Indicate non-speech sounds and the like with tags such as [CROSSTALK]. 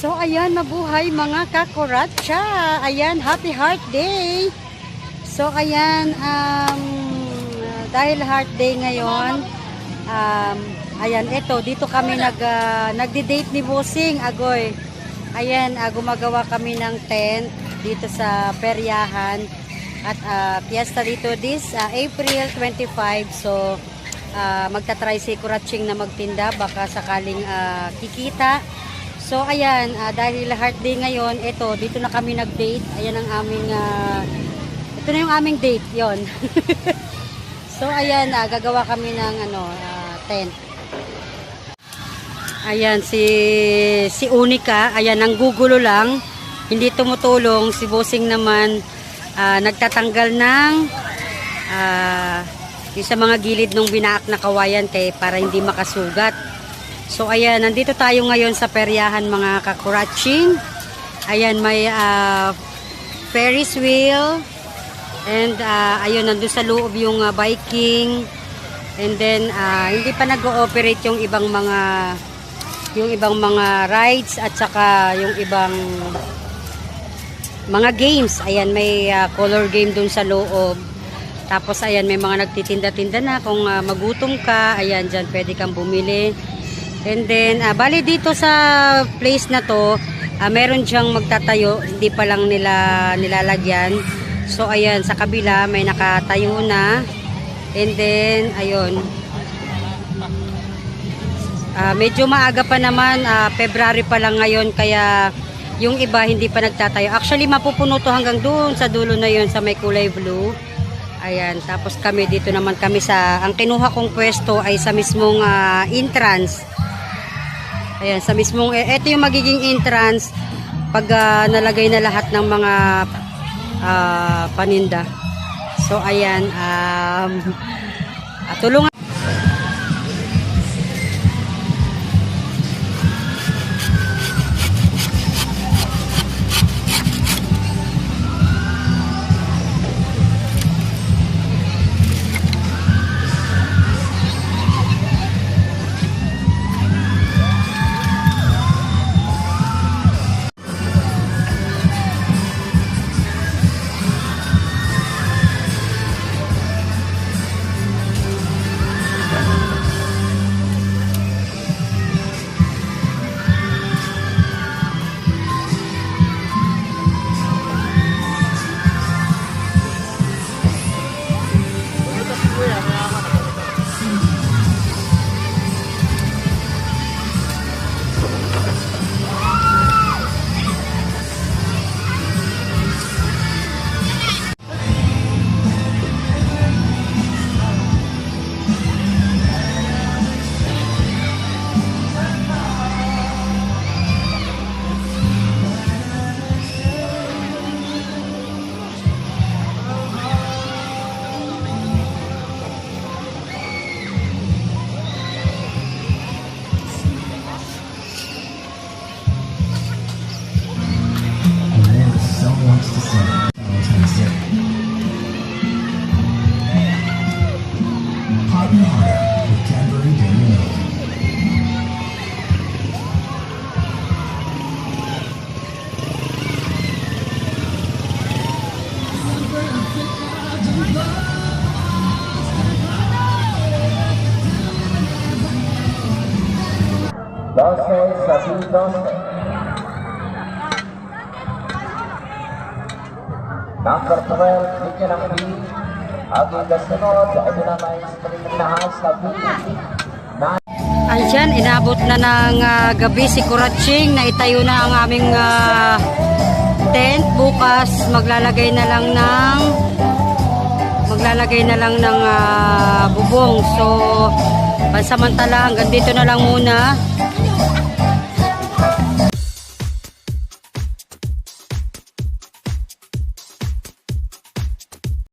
So, ayan, mabuhay mga kakuratsa. Ayan, happy heart day. So, ayan, um, dahil heart day ngayon, um, ayan, eto, dito kami nag, ah, nagdi-date ni Busing, Agoy. Ayan, ah, gumagawa kami ng tent dito sa peryahan. At ah, piyesta dito this ah, April 25. So, ah, magta-try si Kuratching na magtinda. Baka sakaling ah, kikita. So, ayan, ah, dahil heart day ngayon, eto, dito na kami nag-date. Ayan ang aming, ah, ito na yung aming date, yon [LAUGHS] So, ayan, ah, gagawa kami ng ano, ah, tent. Ayan, si, si Unika, ayan, ang gugulo lang. Hindi tumutulong. Si Bossing naman, ah, nagtatanggal ng ah, yung sa mga gilid ng binaak na kawayan kay para hindi makasugat. So ayan, nandito tayo ngayon sa peryahan mga kakuraching. Ayan, may ah, Ferris wheel. And ah, ayun, nandun sa loob yung ah, biking. And then, ah, hindi pa nag-ooperate yung ibang mga yung ibang mga rides at saka yung ibang mga games. Ayan, may ah, color game dun sa loob. Tapos ayan, may mga nagtitinda-tinda na. Kung ah, magutom ka, ayan, dyan pwede kang bumili. And then, ah, bali dito sa place na to, ah, meron diyang magtatayo, hindi pa lang nila nilalagyan. So, ayan, sa kabila, may nakatayo na. And then, ayun. Ah, medyo maaga pa naman, ah, February pa lang ngayon, kaya yung iba hindi pa nagtatayo. Actually, mapupuno to hanggang doon sa dulo na yun sa may kulay blue. Ayan, tapos kami dito naman kami sa, ang kinuha kong pwesto ay sa mismong ah, entrance. Ayan, sa mismong, eh, ito yung magiging entrance pag ah, nalagay na lahat ng mga ah, paninda. So, ayan, um, [LAUGHS] ah, tulungan. Happy Hour with Cadbury Dairy Milk. Last night, Satin Duster. Number 12, Chicken Ambi. Yung kasunod, ito na may spring na. Na Andyan, inabot na ng ah, gabi si Kuratching na itayo na ang aming ah, tent. Bukas maglalagay na lang ng maglalagay na lang ng ah, bubong. So, pansamantala hanggang dito na lang muna.